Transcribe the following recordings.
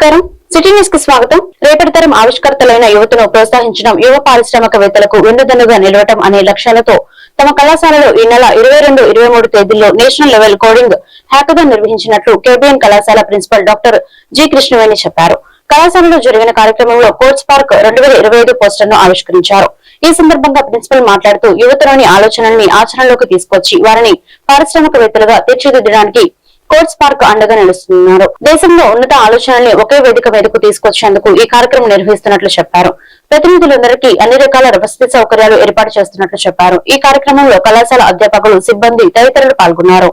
నమస్కారం. సిటీ న్యూస్కి స్వాగతం. రేపటి తరం ఆవిష్కర్తలైన యువతను ప్రోత్సహించడం యువ పారిశ్రామికవేత్తలకు వెన్నుదన్నుగా నిలవటం అనే లక్ష్యాలతో తమ కళాశాలలో ఈ నెల ఇరవై రెండు ఇరవై మూడు తేదీల్లో నేషనల్ లెవెల్ కోడింగ్ హ్యాకథాన్ నిర్వహించినట్లు కేబిఎన్ కళాశాల ప్రిన్సిపల్ డాక్టర్ జి కృష్ణవేణి చెప్పారు. కళాశాలలో జరిగిన కార్యక్రమంలో కోచ్ పార్క్ రెండు వేల ఇరవై ఐదు పోస్టర్ను ఆవిష్కరించారు. ఈ సందర్భంగా ప్రిన్సిపల్ మాట్లాడుతూ యువతలోని ఆలోచనల్ని ఆచరణలోకి తీసుకొచ్చి వారిని పారిశ్రామికవేత్తలుగా తీర్చిదిద్దడానికి కోట్స్ పార్క్ అండగా నిలుస్తున్నారు. దేశంలో ఉన్నత ఆలోచనల్ని ఒకే వేదిక మీదకు తీసుకొచ్చేందుకు ఈ కార్యక్రమం నిర్వహిస్తున్నట్లు చెప్పారు. ప్రతినిధులందరికీ అన్ని రకాల వసతి సౌకర్యాలు ఏర్పాటు చేస్తున్నట్లు చెప్పారు. ఈ కార్యక్రమంలో కళాశాల అధ్యాపకులు సిబ్బంది తదితరులు పాల్గొన్నారు.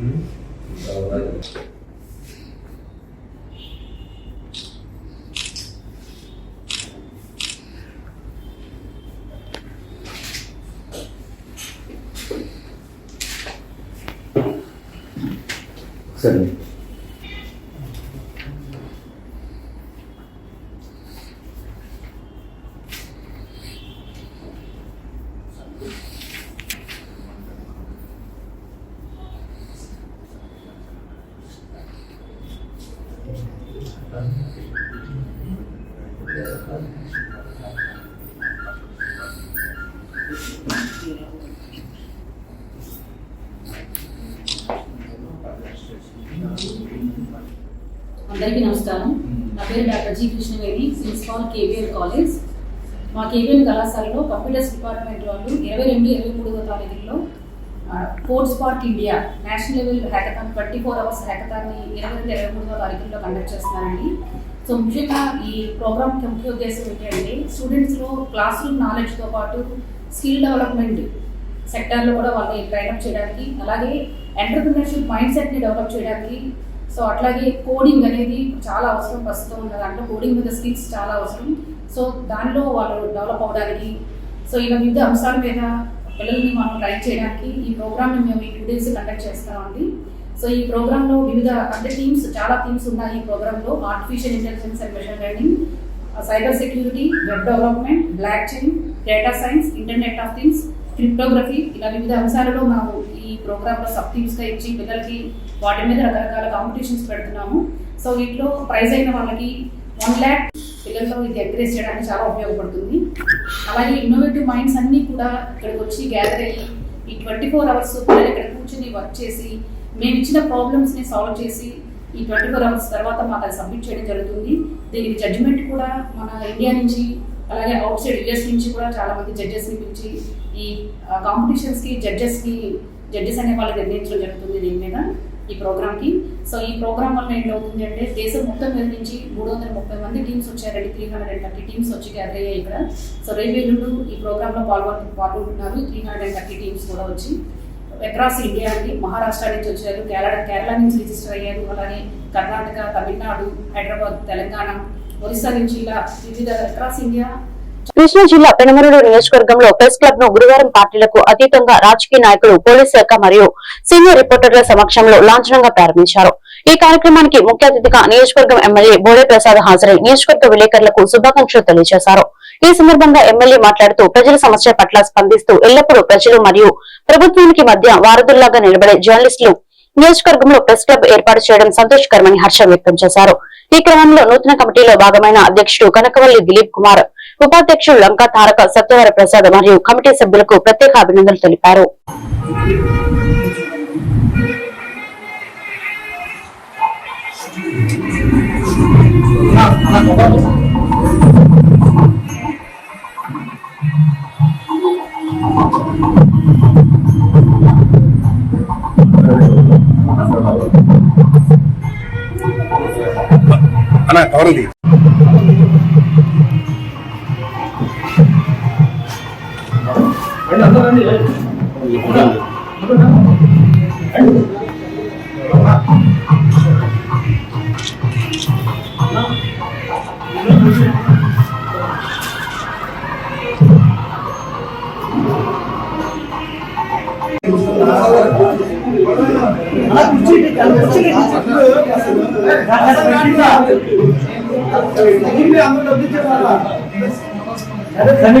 Hmm. సరే అందరికీ నమస్కారం. నా పేరు doctor G Krishnaveni principal KVL college. మా కేవీఎల్ కళాశాలలో కంప్యూటర్స్ డిపార్ట్మెంట్ వాళ్ళు ఇరవై రెండు ఇరవై మూడవ తారీఖుల్లో code spot India national level hackathon twenty four hours హ్యాకథాన్ని ఇరవై రెండు ఇరవై మూడవ తారీఖుల్లో కండక్ట్ చేస్తున్నారండి. సో ముఖ్యంగా ఈ ప్రోగ్రామ్ ముఖ్య ఉద్దేశం ఏంటంటే స్టూడెంట్స్లో క్లాస్ రూమ్ నాలెడ్జ్తో పాటు స్కిల్ డెవలప్మెంట్ సెక్టార్లో కూడా వాళ్ళని ట్రైనప్ చేయడానికి అలాగే ఎంటర్ప్రినర్షిప్ మైండ్ సెట్ని డెవలప్ చేయడానికి సో అట్లాగే కోడింగ్ అనేది చాలా అవసరం ప్రస్తుతం ఉన్న దాంట్లో కోడింగ్ మీద స్కిల్స్ చాలా అవసరం. సో దానిలో వాళ్ళు డెవలప్ అవ్వడానికి సో ఇలా వివిధ అంశాల మీద పిల్లల్ని మనం ట్రైన్ చేయడానికి ఈ ప్రోగ్రామ్ని మేము ఈ టూ డేస్ కండక్ట్ చేస్తామండి. సో ఈ ప్రోగ్రాంలో వివిధ అంటే టీమ్స్ చాలా టీమ్స్ ఉన్నాయి ఈ ప్రోగ్రాంలో artificial intelligence and machine learning cyber security web development block chain data science internet of things cryptography ఇలా వివిధ అంశాలలో మాకు ఈ ప్రోగ్రాంలో సబ్ టీమ్స్గా ఇచ్చి పిల్లలకి వాటి మీద రకరకాల కాంపిటీషన్స్ పెడుతున్నాము. సో వీటిలో ప్రైజ్ అయిన వాళ్ళకి వన్ ల్యాక్ పిల్లల్లో ఇది ఎంకరేజ్ చేయడానికి చాలా ఉపయోగపడుతుంది. అలాగే ఇన్నోవేటివ్ మైండ్స్ అన్నీ కూడా ఇక్కడికి వచ్చి గ్యాదర్ అయ్యి ఈ ట్వంటీ ఫోర్ అవర్స్ పిల్లలు ఇక్కడ కూర్చొని వర్క్ చేసి మేము ఇచ్చిన ప్రాబ్లమ్స్ని సాల్వ్ చేసి ఈ ట్వంటీ ఫోర్ అవర్స్ తర్వాత మాకు అది సబ్మిట్ చేయడం జరుగుతుంది. దీనికి జడ్జిమెంట్ కూడా మన ఇండియా నుంచి అలాగే అవుట్ సైడ్ యుఎస్ నుంచి కూడా చాలా మంది జడ్జెస్ని పిలిచి ఈ కాంపిటీషన్స్కి జడ్జెస్కి జడ్జెస్ అనే వాళ్ళు నిర్ణయించడం జరుగుతుంది దీని మీద. ఈ ప్రోగ్రామ్కి. సో ఈ ప్రోగ్రామ్ వల్ల ఏంటవుతుంది అంటే దేశం మొత్తం మీద నుంచి మూడు వందల ముప్పై మంది టీమ్స్ వచ్చారండి. Three hundred and thirty teams వచ్చి గ్యాదర్ అయ్యాయి ఇక్కడ. సో రైల్వేలు ఈ ప్రోగ్రాంలో పాల్గొన పాల్గొంటున్నారు three hundred and thirty teams కూడా వచ్చి. అక్రాస్ ఇండియా అండి. మహారాష్ట్ర నుంచి వచ్చారు. కేరళ కేరళ నుంచి రిజిస్టర్ అయ్యారు. అలాగే కర్ణాటక తమిళనాడు హైదరాబాద్ తెలంగాణ ఒరిస్సా నుంచి ఇలా వివిధ అక్రాస్ ఇండియా కృష్ణా జిల్లా పెనమరుడు నియోజకవర్గంలో ప్రెస్ క్లబ్ను గురువారం పార్టీలకు అతీతంగా రాజకీయ నాయకులు పోలీస్ శాఖ మరియు సీనియర్ రిపోర్టర్ల సమక్షంలో లాంఛనంగా ప్రారంభించారు. ఈ కార్యక్రమానికి ముఖ్య అతిథిగా నియోజకవర్గం ఎమ్మెల్యే బోడే ప్రసాద్ హాజరై నియోజకవర్గ విలేకరులకు శుభాకాంక్షలు తెలియజేశారు. ఈ సందర్భంగా ఎమ్మెల్యే మాట్లాడుతూ ప్రజల సమస్య పట్ల స్పందిస్తూ ఎల్లప్పుడూ ప్రజలు మరియు ప్రభుత్వానికి మధ్య వారధుల్లాగా నిలబడే జర్నలిస్టులు నియోజకవర్గంలో ప్రెస్ క్లబ్ ఏర్పాటు చేయడం సంతోషకరమని హర్షం వ్యక్తం చేశారు. ఈ క్రమంలో నూతన కమిటీలో భాగమైన అధ్యక్షుడు కనకవల్లి దిలీప్ కుమార్ ఉపాధ్యక్షుడు లంకా తారక సత్యవర ప్రసాద్ మరియు కమిటీ సభ్యులకు ప్రత్యేక అభినందనలు తెలిపారు. అన్న అదే తండ్రి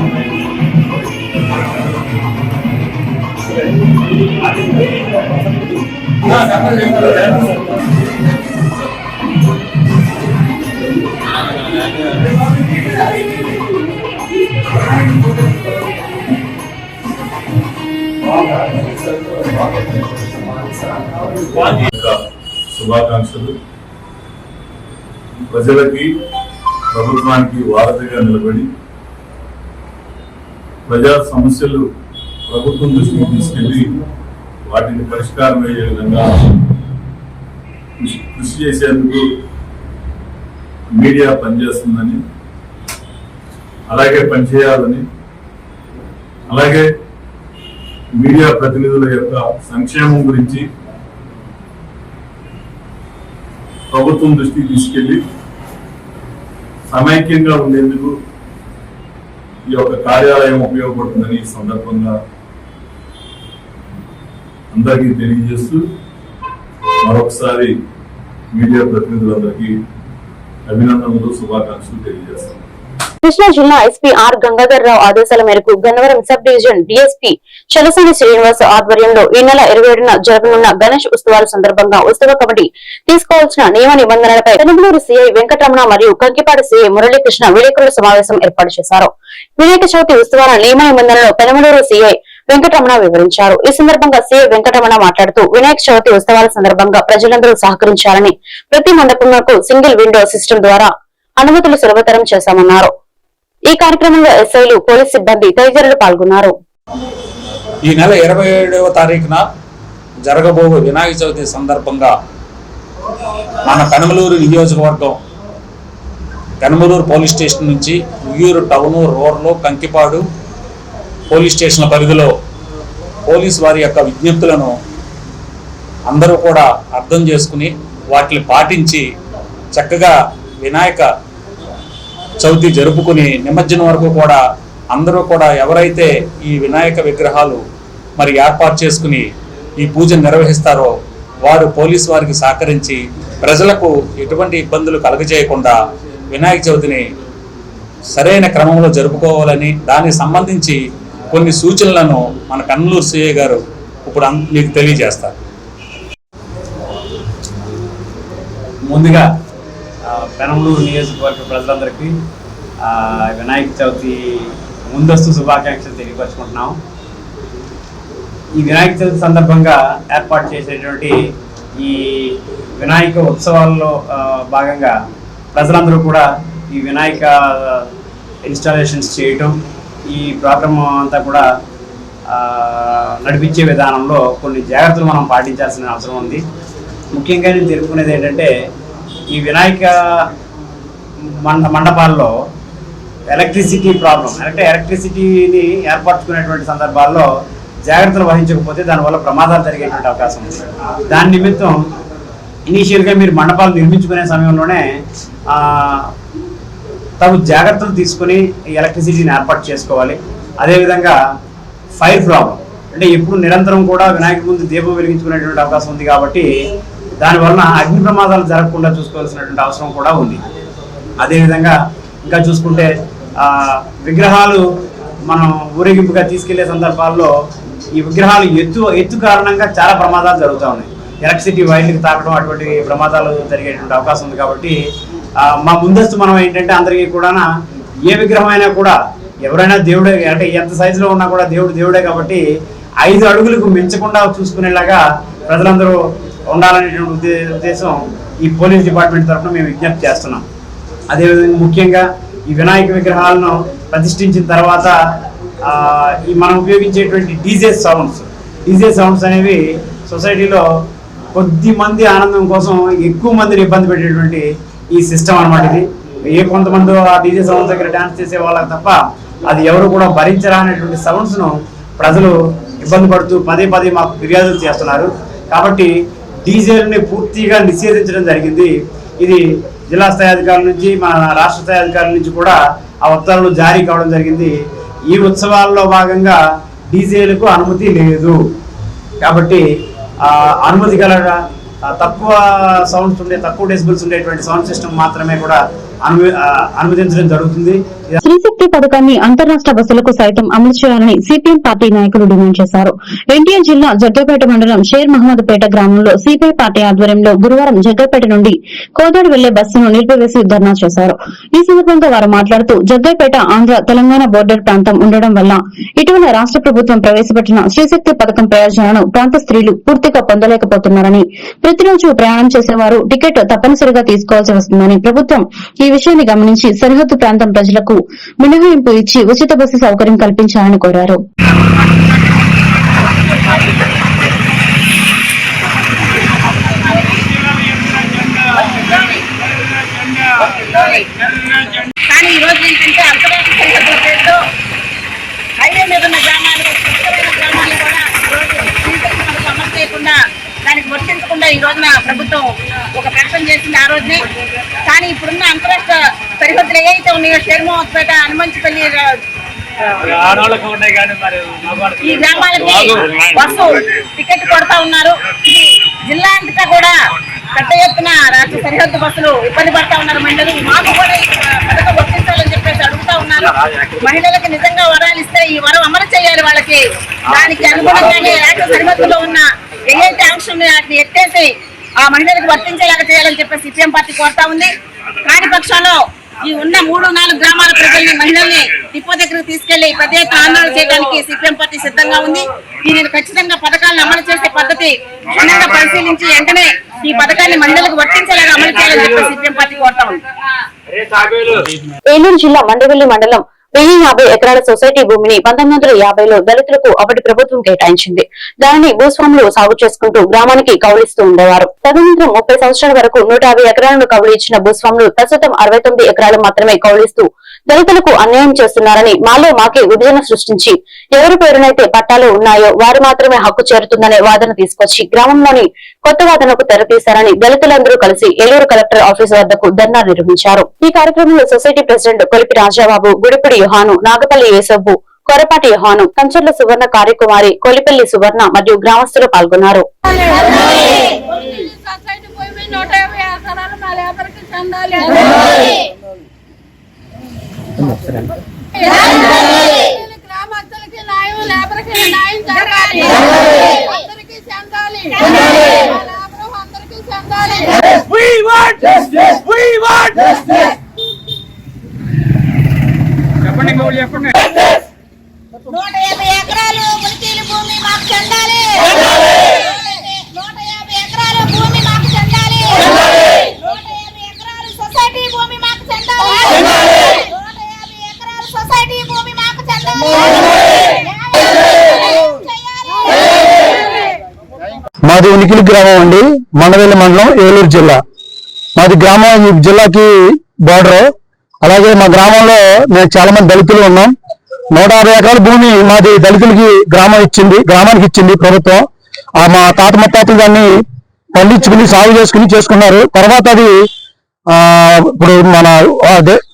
శుభాకాంక్షలు. ప్రజలకి ప్రభుత్వానికి వారధిగా నిలబడి ప్రజా సమస్యలు ప్రభుత్వం దృష్టికి తీసుకెళ్ళి వాటిని పరిష్కారం అయ్యే విధంగా కృషి- కృషి చేసేందుకు మీడియా పనిచేస్తుందని అలాగే పనిచేయాలని అలాగే మీడియా ప్రతినిధుల యొక్క సంక్షేమం గురించి ప్రభుత్వం దృష్టికి తీసుకెళ్ళి సమైక్యంగా ఉండేందుకు ఈ యొక్క కార్యాలయం ఉపయోగపడుతుందని ఈ సందర్భంగా అందరికీ తెలియజేస్తూ మరొకసారి మీడియా ప్రతినిధులందరికీ అభినందనలు శుభాకాంక్షలు తెలియజేస్తాను. కృష్ణా జిల్లా ఎస్పీ ఆర్ గంగాధర్ రావు ఆదేశాల మేరకు Gannavaram sub division DSP Chalasani Srinivas ఆధ్వర్యంలో ఈ నెల ఇరవై ఏడున జరగనున్న గణేష్ ఉత్సవాల సందర్భంగా ఉత్సవ కమిటీ తీసుకోవాల్సిన నియమ నిబంధనలపై పెనుమలూరు సీఐ వెంకటరమణ మరియు కంకిపాటి సీఐ మురళీకృష్ణ విలేకరుల సమావేశం ఏర్పాటు చేశారు. వినాయక చవితి ఉత్సవాల నియమ నిబంధనలు పెనుమలూరు సీఐ వెంకటరమణ వివరించారు. ఈ సందర్భంగా సీఎం వెంకటరమణ మాట్లాడుతూ వినాయక చవితి ఉత్సవాల సందర్భంగా ప్రజలందరూ సహకరించాలని ప్రతి మండపంకు సింగిల్ విండో సిస్టమ్ ద్వారా అనుమతులు సులభతరం చేశామన్నారు. ఈ కార్యక్రమంలో ఎస్ఐలు పోలీస్ సిబ్బంది తదితరులు పాల్గొన్నారు. ఈ నెల ఇరవై ఏడవ తారీఖున జరగబో వినాయక చవితి సందర్భంగా మన కనుమలూరు నియోజకవర్గం కనుమలూరు పోలీస్ స్టేషన్ నుంచి Uyyuru town rural Kankipadu police స్టేషన్ల పరిధిలో పోలీస్ వారి యొక్క విజ్ఞప్తులను అందరూ కూడా అర్థం చేసుకుని వాటిని పాటించి చక్కగా వినాయక చవితి జరుపుకుని నిమజ్జనం వరకు కూడా అందరూ కూడా ఎవరైతే ఈ వినాయక విగ్రహాలు మరి ఏర్పాటు చేసుకుని ఈ పూజను నిర్వహిస్తారో వారు పోలీస్ వారికి సహకరించి ప్రజలకు ఎటువంటి ఇబ్బందులు కలగజేయకుండా వినాయక చవితిని సరైన క్రమంలో జరుపుకోవాలని దానికి సంబంధించి కొన్ని సూచనలను మన కన్నూరు సిఐ గారు ఇప్పుడు మీకు తెలియజేస్తారు. ముందుగా ఆ, పెనమలూరు నియోజకవర్గ ప్రజలందరికీ వినాయక చవితి ముందస్తు శుభాకాంక్షలు తెలియపరుచుకుంటున్నాం ఈ వినాయక చవితి సందర్భంగా ఏర్పాటు చేసేటువంటి ఈ వినాయక ఉత్సవాల్లో భాగంగా ప్రజలందరూ కూడా ఈ వినాయక ఇన్స్టాలేషన్స్ చేయటం ఈ ప్రోగ్రామ్ అంతా కూడా నడిపించే విధానంలో కొన్ని జాగ్రత్తలు మనం పాటించాల్సిన అవసరం ఉంది. ముఖ్యంగా నేను తెలుపుకునేది ఏంటంటే ఈ వినాయక మండ మండపాల్లో ఎలక్ట్రిసిటీ ప్రాబ్లం అంటే ఎలక్ట్రిసిటీని ఏర్పరచుకునేటువంటి సందర్భాల్లో జాగ్రత్తలు వహించకపోతే దానివల్ల ప్రమాదాలు జరిగేటువంటి అవకాశం ఉంది. దాని నిమిత్తం ఇనీషియల్గా మీరు మండపాలు నిర్మించుకునే సమయంలోనే తగు జాగ్రత్తలు తీసుకుని ఎలక్ట్రిసిటీని ఏర్పాటు చేసుకోవాలి. అదేవిధంగా ఫైర్ ప్రాబ్లం. అంటే ఎప్పుడు నిరంతరం కూడా వినాయక ముందు దీపం వెలిగించుకునేటువంటి అవకాశం ఉంది కాబట్టి దానివలన అగ్ని ప్రమాదాలు జరగకుండా చూసుకోవాల్సినటువంటి అవసరం కూడా ఉంది. అదేవిధంగా ఇంకా చూసుకుంటే విగ్రహాలు మనం ఊరేగింపుగా తీసుకెళ్ళే సందర్భాల్లో ఈ విగ్రహాలు ఎత్తు ఎత్తు కారణంగా చాలా ప్రమాదాలు జరుగుతూ ఉన్నాయి. ఎలక్ట్రిసిటీ వైర్లకు తాకడం అటువంటి ప్రమాదాలు జరిగేటువంటి అవకాశం ఉంది కాబట్టి మా ముందస్తు మనం ఏంటంటే అందరికీ కూడా ఏ విగ్రహం అయినా కూడా ఎవరైనా దేవుడే అంటే ఎంత సైజులో ఉన్నా కూడా దేవుడు దేవుడే కాబట్టి ఐదు అడుగులకు మించకుండా చూసుకునేలాగా ప్రజలందరూ ఉండాలనేటువంటి ఉద్దేశం ఈ పోలీస్ డిపార్ట్మెంట్ తరఫున మేము విజ్ఞప్తి చేస్తున్నాం. అదేవిధంగా ముఖ్యంగా ఈ వినాయక విగ్రహాలను ప్రతిష్ఠించిన తర్వాత ఈ మనం ఉపయోగించేటువంటి డీజే సౌండ్స్ డీజే సౌండ్స్ అనేవి సొసైటీలో కొద్ది మంది ఆనందం కోసం ఎక్కువ మందిని ఇబ్బంది పెట్టేటువంటి ఈ సిస్టమ్ అన్నమాట ఇది. ఏ కొంతమంది ఆ డీజే సౌండ్స్ దగ్గర డాన్స్ చేసే వాళ్ళకి తప్ప అది ఎవరు కూడా భరించరా అనేటువంటి సౌండ్స్ను ప్రజలు ఇబ్బంది పడుతూ పదే పదే మాకు ఫిర్యాదులు చేస్తున్నారు. కాబట్టి డీజేలని పూర్తిగా నిషేధించడం జరిగింది. ఇది జిల్లా స్థాయి అధికారుల నుంచి మన రాష్ట్ర స్థాయి అధికారుల నుంచి కూడా ఆ ఉత్తర్వులు జారీ కావడం జరిగింది. ఈ ఉత్సవాల్లో భాగంగా డీజేలకు అనుమతి లేదు. కాబట్టి అనుమతి గల తక్కువ సౌండ్స్ ఉండే తక్కువ డెసిబుల్స్ ఉండేటువంటి సౌండ్ సిస్టమ్ మాత్రమే కూడా అనుమతించడం జరుగుతుంది. శ్రీశక్తి పథకాన్ని అంతరాష్ట్ర బస్సులకు సైతం అమలు చేయాలని సిపిఎం పార్టీ నాయకులు డిమాండ్ చేశారు. ఎన్టీఆర్ జిల్లా జగ్గపేట మండలం షేర్ మహమ్మద్పేట గ్రామంలో సిపిఐ పార్టీ ఆధ్వర్యంలో గురువారం జగ్గపేట నుండి కోదాడు వెళ్ళే బస్సును నిలిపివేసి ధర్నా చేశారు. ఈ సందర్భంగా వారు మాట్లాడుతూ జగ్గపేట ఆంధ్ర తెలంగాణ బోర్డర్ ప్రాంతం ఉండడం వల్ల ఇటీవల రాష్ట ప్రభుత్వం ప్రవేశపెట్టిన శ్రీశక్తి పథకం ప్రయోజనాలను ప్రాంత స్త్రీలు పూర్తిగా పొందలేకపోతున్నారని ప్రతిరోజు ప్రయాణం చేసేవారు టికెట్ తప్పనిసరిగా తీసుకోవాల్సి వస్తుందని ప్రభుత్వం ఈ విషయాన్ని గమనించి సరిహద్దు ప్రాంతం ప్రజలకు మినహాయింపు ఇచ్చి ఉచిత బస్సు సౌకర్యం కల్పించాలని కోరారు. కానీ ఈ రోజు ఏంటంటే అంతర్రాష్ట్ర సరిహద్దుల పేరుతో హైవే మీద ఉన్న గ్రామాలు గ్రామాలు కూడా దానికి వర్తించకుండా ఈ రోజున ప్రభుత్వం ఒక ప్రకటన చేసింది ఆ రోజునే. కానీ ఇప్పుడున్న అంతరాష్ట్ర సరిహద్దులు ఏవైతే ఉన్నాయో షేర్మోహత్పేట హనుమంచిపల్లి ఈ గ్రామాలకి బస్సు టికెట్ కొడతా ఉన్నారు. ఇది జిల్లా అంతటా కూడా పెద్ద ఎత్తున రాష్ట్ర సరిహద్దు బస్సులు ఇబ్బంది పడతా ఉన్నారు మహిళలు. మాకు కూడా పథకం వర్తించాలని చెప్పేసి అడుగుతా ఉన్నారు. మహిళలకు నిజంగా వరాలు ఇస్తే ఈ వరం అమలు చేయాలి వాళ్ళకి. దానికి అనుగుణంగానే రాష్ట్ర సరిహద్దులో ఉన్న ఏవైతే ఆంక్షలు ఉన్నాయో వాటిని ఎత్తేసి ఆ మహిళలకు వర్తించేలాగా చేయాలని చెప్పి సిపిఎం పార్టీ కోరుతా ఉంది. కాని పక్షంలో ఈ ఉన్న మూడు నాలుగు గ్రామాల ప్రజల్ని మహిళల్ని డిపో దగ్గరకు తీసుకెళ్ళి పెద్ద ఎత్తున ఆందోళన చేయడానికి సిపిఎం పార్టీ సిద్ధంగా ఉంది. దీనిని ఖచ్చితంగా పథకాలను అమలు చేసే పద్ధతి క్షుణ్ణంగా పరిశీలించి వెంటనే ఈ పథకాన్ని మహిళలకు వర్తించేలాగా అమలు చేయాలని చెప్పి సిపిఎం పార్టీ కోరుతా ఉంది. ఏలూరు జిల్లా మండవెల్లి మండలం వెయ్యి యాభై ఎకరాల సొసైటీ భూమిని పంతొమ్మిది వందల యాభైలో దళితులకు అప్పటి ప్రభుత్వం కేటాయించింది. దానిని భూస్వాములు సాగు చేసుకుంటూ గ్రామానికి కౌలిస్తూ ఉండేవారు. తదనంతరం ముప్పై సంవత్సరాల వరకు నూట ఎకరాలను కౌలు ఇచ్చిన భూస్వాములు ప్రస్తుతం అరవై తొమ్మిది ఎకరాలు మాత్రమే కౌలిస్తూ దళితులకు అన్యాయం చేస్తున్నారని మాలో మాకే విభజన సృష్టించి ఎవరి పేరునైతే పట్టాలు ఉన్నాయో వారు మాత్రమే హక్కు చేరుతుందనే వాదన తీసుకొచ్చి గ్రామంలోని కొత్త వాదనకు తెరతీశారని దళితులందరూ కలిసి ఏలూరు కలెక్టర్ ఆఫీస్ వద్దకు ధర్నా నిర్వహించారు. ఈ కార్యక్రమంలో సొసైటీ ప్రెసిడెంట్ కొలిపి రాజాబాబు గుడిపిడి యుహాను నాగపల్లి యేసబ్బు కొరపాటి యుహాను కంచర్ల సువర్ణ కార్యకుమారి కొలిపల్లి సువర్ణ మరియు గ్రామస్తులు పాల్గొన్నారు. నూట యాభై ఎకరాలు మా లేబర్కి చెందాలి. గ్రామస్తులకి న్యాయం లేబర్కి న్యాయం జరగాలి అందరికీ చెందాలి లేబర్ అందరికీ చెందాలి నూట యాభై ఎకరాలు భూమి మాకు చెందాలి నూట యాభై ఎకరాలు సొసైటీ భూమి మాకు చెందాలి నూట యాభై ఎకరాలు సొసైటీ భూమి మాకు చెందాలి న్యాయం చేయాలి మాది గ్రామం అండి. మండవేలి మండలం ఏలూరు జిల్లా. మాది గ్రామం ఈ జిల్లాకి బార్డర్ అలాగే మా గ్రామంలో మేము చాలా మంది దళితులు ఉన్నాం. నూట అరవై ఎకరాల భూమి మాది దళితులకి గ్రామం ఇచ్చింది గ్రామానికి ఇచ్చింది ప్రభుత్వం. ఆ మా తాత ముత్తాతలు దాన్ని పండించుకుని సాగు చేసుకుని చేసుకున్నారు. తర్వాత అది ఇప్పుడు మన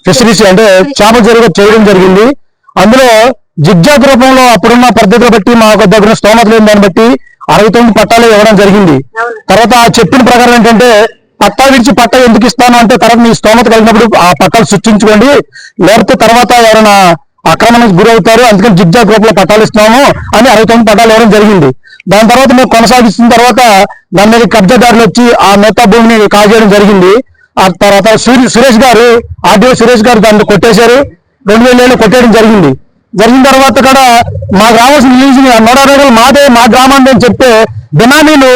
ఫిషరీస్ అంటే చేప చెరువు చేయడం జరిగింది. అందులో జిగ్జాగ్ రూపంలో అప్పుడున్న పద్ధతిని బట్టి మా దగ్గర స్తోమత లేని దాన్ని బట్టి అరవై తొమ్మిది పట్టాలు ఇవ్వడం జరిగింది. తర్వాత ఆ చెప్పిన ప్రకారం ఏంటంటే పట్టా విడిచి పట్టా ఎందుకు ఇస్తాను అంటే తర్వాత మీ స్తోమత కలిగినప్పుడు ఆ పట్టాలు సృష్టించుకోండి. లేకపోతే తర్వాత ఎవరైనా ఆక్రమణకు గురవుతారు అందుకని జిగ్జాగ్ రూపంలో పట్టాలు ఇస్తున్నాము అని అరవై తొమ్మిది పట్టాలు ఇవ్వడం జరిగింది. దాని తర్వాత మేము కొనసాగిస్తున్న తర్వాత దాని మీద కబ్జాదారులు వచ్చి ఆ మిగతా భూమిని కాజేయడం జరిగింది. ఆ తర్వాత సురే- సురేష్ గారు ఆర్డీఓ సురేష్ గారు దాన్ని కొట్టేశారు. రెండు వేల ఏళ్ళు కొట్టేయడం జరిగింది. జరిగిన తర్వాత కూడా మాకు రావాల్సిన లీజు నూట అరవై రోజులు మాదే మా గ్రామాన్ని అని చెప్తే బినామీలు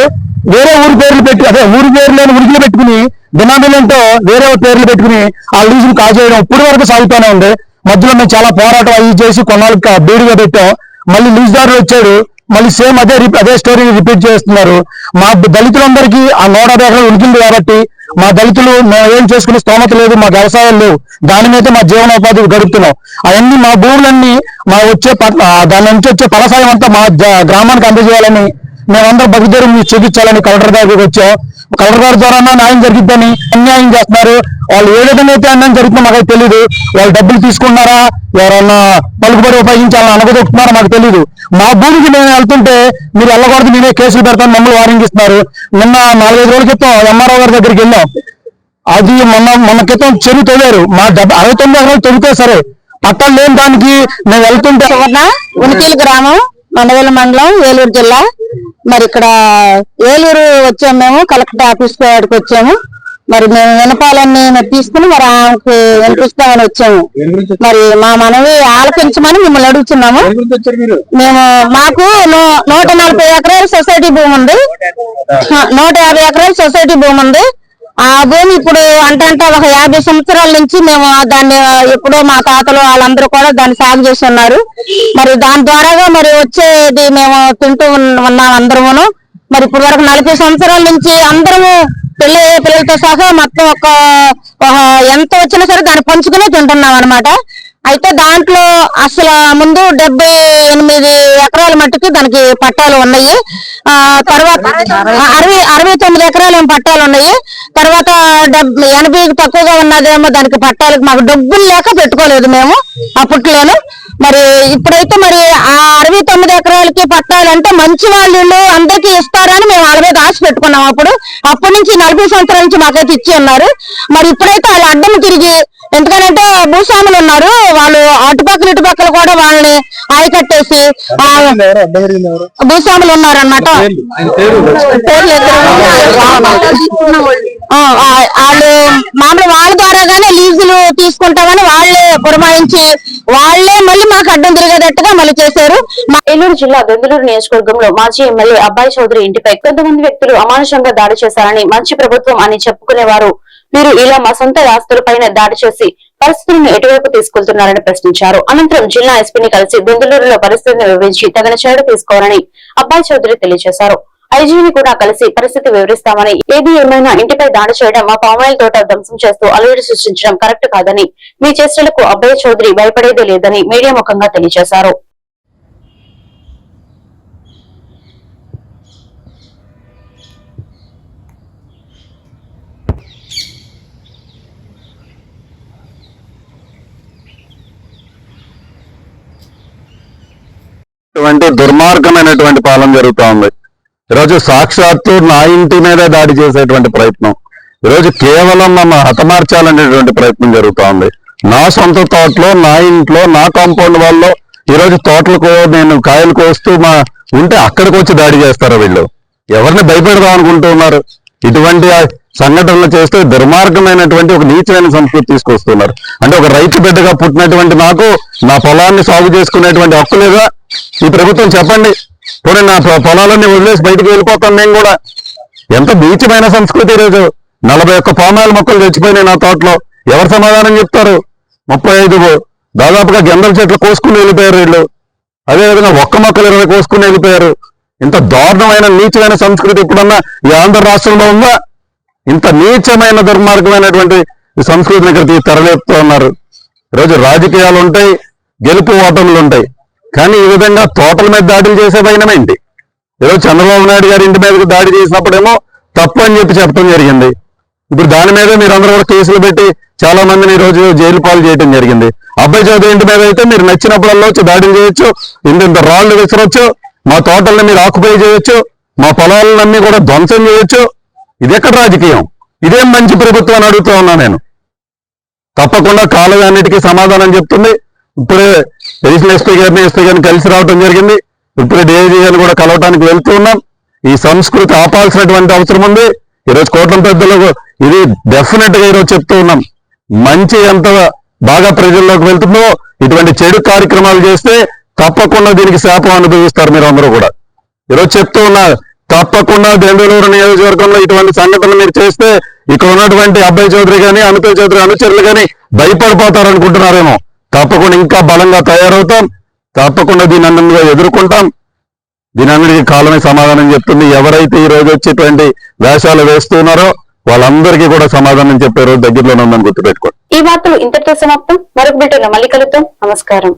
వేరే ఊరి పేర్లు పెట్టి అదే ఊరి పేరు లేని ఉనికిలు పెట్టుకుని బినామీలంటో వేరే పేర్లు పెట్టుకుని ఆ లీజులు కాజేయడం ఇప్పుడు వరకు సాగుతూనే ఉంది. మధ్యలో మేము చాలా పోరాటం అవి చేసి కొన్నాళ్ళు బీడుగా పెట్టాం. మళ్ళీ లీజుదారులు వచ్చాడు. మళ్ళీ సేమ్ అదే అదే స్టోరీ రిపీట్ చేస్తున్నారు. మా దళితులందరికీ ఆ నూట ఎకరాలు ఉడికింది కాబట్టి మా దళితులు మేము ఏం చేసుకునే స్తోమత లేదు మా వ్యవసాయం లేవు. దాని మీద మా జీవనోపాధి గడుపుతున్నాం. అవన్నీ మా భూములన్నీ మా వచ్చే దాని నుంచి వచ్చే ఫలసాయం అంతా మా గ్రామానికి అందజేయాలని మేమందరం బతుకుదేరు మీరు చూపించాలని కలెక్టర్ గారికి వచ్చాం. కలెక్టర్ గారి ద్వారా న్యాయం జరిగిద్దని అన్యాయం చేస్తున్నారు. వాళ్ళు ఏ విధంగా అయితే అన్యాయం జరుగుతుందో మాకు తెలియదు వాళ్ళు డబ్బులు తీసుకున్నారా? ఎవరన్నా పలుకుబడి ఉపయోగించాలని అనగదొక్కుతున్నారో మాకు తెలియదు మా భూమికి మేము వెళ్తుంటే మీరు వెళ్ళకూడదు నేనే కేసులు పెడతాను మమ్మల్ని వారింగ్ ఇస్తున్నారు నిన్న నాలుగైదు రోజుల క్రితం ఎంఆర్ఓ గారి దగ్గరికి వెళ్ళాం. అది మొన్న మొన్న క్రితం చెరువు తవ్వారు. మా డబ్బు అరవై తొమ్మిది ఎకరాలు తొలితే సరే పట్టాలు లేని దానికి మేము వెళ్తుంటే సువర్ణ గ్రామం. మండవేల మండలం ఏలూరు జిల్లా. మరి ఇక్కడ ఏలూరు వచ్చాము మేము కలెక్టర్ ఆఫీస్ కాడికి వచ్చాము. మరి మేము వినపాలన్నీ మరి తీసుకుని మరి ఆమెకి వినిపిస్తామని వచ్చాము. మరి మా మనవి ఆలకించమని మిమ్మల్ని అడుగుతున్నాము. మేము మాకు నూట నలభై ఎకరాల సొసైటీ భూమి ఉంది. నూట యాభై ఎకరాల సొసైటీ భూమి ఉంది. ఆ భూమి ఇప్పుడు అంటే అంటే ఒక యాభై సంవత్సరాల నుంచి మేము దాన్ని ఎప్పుడో మా తాతలు వాళ్ళందరూ కూడా దాన్ని సాగు చేసి ఉన్నారు మరి దాని ద్వారాగా మరి వచ్చేది మేము తింటూ ఉన్నాం అందరమును. మరి ఇప్పుడు వరకు నలభై సంవత్సరాల నుంచి అందరము పిల్ల పిల్లలతో సహా మొత్తం ఒక ఎంత వచ్చినా సరే దాన్ని పంచుకునే తింటున్నాం అనమాట అయితే దాంట్లో అసలు ముందు డెబ్బై ఎనిమిది ఎకరాల మట్టుకు దానికి పట్టాలు ఉన్నాయి. తర్వాత అరవై అరవై తొమ్మిది ఎకరాలు పట్టాలు ఉన్నాయి. తర్వాత డెబ్బై ఎనభై తక్కువగా ఉన్నదేమో దానికి పట్టాలకు మాకు డబ్బులు లేక పెట్టుకోలేదు మేము అప్పట్లోను మరి ఇప్పుడైతే మరి ఆ అరవై తొమ్మిది ఎకరాలకి పట్టాలంటే మంచి వాళ్ళు అందరికీ ఇస్తారని మేము వాళ్ళ మీద ఆశ పెట్టుకున్నాం అప్పుడు. అప్పటి నుంచి నలభై సంవత్సరాల నుంచి మాకైతే ఇచ్చి ఉన్నారు. మరి ఇప్పుడైతే వాళ్ళు అడ్డం తిరిగి ఎందుకంటే భూస్వాములు ఉన్నారు. వాళ్ళు అటుపక్కల ఇటుపక్కల కూడా వాళ్ళని ఆయకట్టేసి భూస్వాములు ఆ, ఆ- వాళ్ళు మామూలు వాళ్ళ ద్వారాగానే లీజులు తీసుకుంటామని వాళ్ళే పురమాయించి వాళ్ళే మళ్ళీ మాకు అడ్డం తిరిగేటట్టుగా మళ్ళీ చేశారు. మా- ఏలూరు జిల్లా దెందులూరు నియోజకవర్గంలో మాజీ ఎమ్మెల్యే అబ్బాయి చౌదరి ఇంటిపై కొంతమంది వ్యక్తులు అమానుషంగా దాడి చేశారని మంచి ప్రభుత్వం అని చెప్పుకునేవారు. మీరు ఇలా మా సొంత ఆస్తులపైన దాడి చేసి పరిస్థితులను ఎటువైపు తీసుకెళ్తున్నారని ప్రశ్నించారు. అనంతరం జిల్లా ఎస్పీని కలిసి బెంగళూరులో పరిస్థితిని వివరించి తగిన చర్యలు తీసుకోవాలని అబ్బాయి చౌదరి తెలియజేశారు. ఐజీని కూడా కలిసి పరిస్థితి వివరిస్తామని ఏది ఏమైనా ఇంటిపై దాడి చేయడం మా పామాయిల్ తోట ధ్వంసం చేస్తూ అలజడి సృష్టించడం కరెక్ట్ కాదని మీ చేష్టలకు అబ్బాయి చౌదరి భయపడేదే లేదని మీడియా ముఖంగా తెలియజేశారు. ఇటువంటి దుర్మార్గమైనటువంటి పాలన జరుగుతూ ఉంది. ఈరోజు సాక్షాత్తు నా ఇంటి మీద దాడి చేసేటువంటి ప్రయత్నం. ఈరోజు కేవలం నన్ను హతమార్చాలనేటువంటి ప్రయత్నం జరుగుతూ ఉంది. నా సొంత తోటలో నా ఇంట్లో నా కాంపౌండ్ వాళ్ళలో ఈరోజు తోటలకు నేను కాయలు కోస్తూ మా ఉంటే అక్కడికి వచ్చి దాడి చేస్తారు వీళ్ళు? ఎవరిని భయపెడదాం అనుకుంటున్నారు ఇటువంటి సంఘటనలు చేస్తే దుర్మార్గమైనటువంటి ఒక నీచమైన సంస్కృతి తీసుకొస్తున్నారు. అంటే ఒక రైతు బిడ్డగా పుట్టినటువంటి నాకు నా పొలాన్ని సాగు చేసుకునేటువంటి హక్కు లేదా? ఈ ప్రభుత్వం చెప్పండి. పోనీ నా పొలాలన్నీ వదిలేసి బయటకు వెళ్ళిపోతాం నేను కూడా. ఎంత నీచమైన సంస్కృతి ఈరోజు. నలభై ఒక్క పామాయిల మొక్కలు చచ్చిపోయినాయి నా తోటలో. ఎవరు సమాధానం చెప్తారు? ముప్పై ఐదు దాదాపుగా గెందల చెట్లు కోసుకుని వెళ్ళిపోయారు వీళ్ళు. అదేవిధంగా ఒక్క మొక్కలు ఇరవై కోసుకుని వెళ్ళిపోయారు. ఇంత దారుణమైన నీచమైన సంస్కృతి ఇప్పుడన్నా ఈ ఆంధ్ర రాష్ట్రంలో ఉందా? ఇంత నీచమైన దుర్మార్గమైనటువంటి సంస్కృతిని ఇక్కడ తరలిస్తూ ఉన్నారు. ఈరోజు రాజకీయాలు ఉంటాయి గెలుపు ఓటములు ఉంటాయి. కానీ ఈ విధంగా తోటల మీద దాడులు చేసే భయనమేంటి ఏదో చంద్రబాబు నాయుడు గారి ఇంటి మీదకి దాడి చేసినప్పుడేమో తప్పు అని చెప్పి చెప్పడం జరిగింది. ఇప్పుడు దాని మీద మీరు అందరూ కూడా కేసులు పెట్టి చాలా మందిని ఈరోజు రోజు జైలు పాలు చేయడం జరిగింది. అబ్బాయి చౌదరి ఇంటి మీద అయితే మీరు నచ్చినప్పుడల్లా వచ్చి దాడులు చేయొచ్చు ఇంత ఇంత రాళ్ళు విసరొచ్చు మా తోటల్ని మీరు ఆక్యుపై చేయొచ్చు మా పొలాలన్నీ కూడా ధ్వంసం చేయొచ్చు. ఇది ఎక్కడ రాజకీయం? ఇదేం మంచి ప్రభుత్వం అని అడుగుతూ ఉన్నా నేను. తప్పకుండా కాలవన్నిటికీ సమాధానం చెప్తుంది. ఇప్పుడే ఎడిషనల్ ఎస్పీ గారిని ఎస్పీ గారిని కలిసి రావడం జరిగింది. ఇప్పుడు డిఐజీ గారిని కూడా కలవటానికి వెళ్తూ ఉన్నాం. ఈ సంస్కృతి ఆపాల్సినటువంటి అవసరం ఉంది. ఈరోజు కోట్ల పెద్దలకు ఇది డెఫినెట్గా ఈరోజు చెప్తూ ఉన్నాం. మంచి ఎంత బాగా ప్రజల్లోకి వెళ్తుందో ఇటువంటి చెడు కార్యక్రమాలు చేస్తే తప్పకుండా దీనికి శాపం అనుభవిస్తారు మీరు అందరూ కూడా. ఈరోజు చెప్తూ ఉన్నా తప్పకుండా బెంగళూరు నియోజకవర్గంలో ఇటువంటి సంఘటనలు మీరు చేస్తే ఇక్కడ ఉన్నటువంటి అబ్బాయి చౌదరి కానీ అమితాబ్ చౌదరి అనుచరులు కానీ భయపడిపోతారు అనుకుంటున్నారేమో తప్పకుండా ఇంకా బలంగా తయారవుతాం. తప్పకుండా దీని అన్నందుగా ఎదుర్కొంటాం. దీనందరికీ కాలమే సమాధానం చెప్తుంది. ఎవరైతే ఈ రోజు వచ్చేటువంటి వేషాలు వేస్తున్నారో వాళ్ళందరికీ కూడా సమాధానం చెప్పే రోజు దగ్గరలోనే ఉందని గుర్తుపెట్టుకోండి. ఈ వార్తలు ఇంతటితో సమాప్తం. మరొక బిల్టన్ మళ్ళీ కలుద్దాం. నమస్కారం.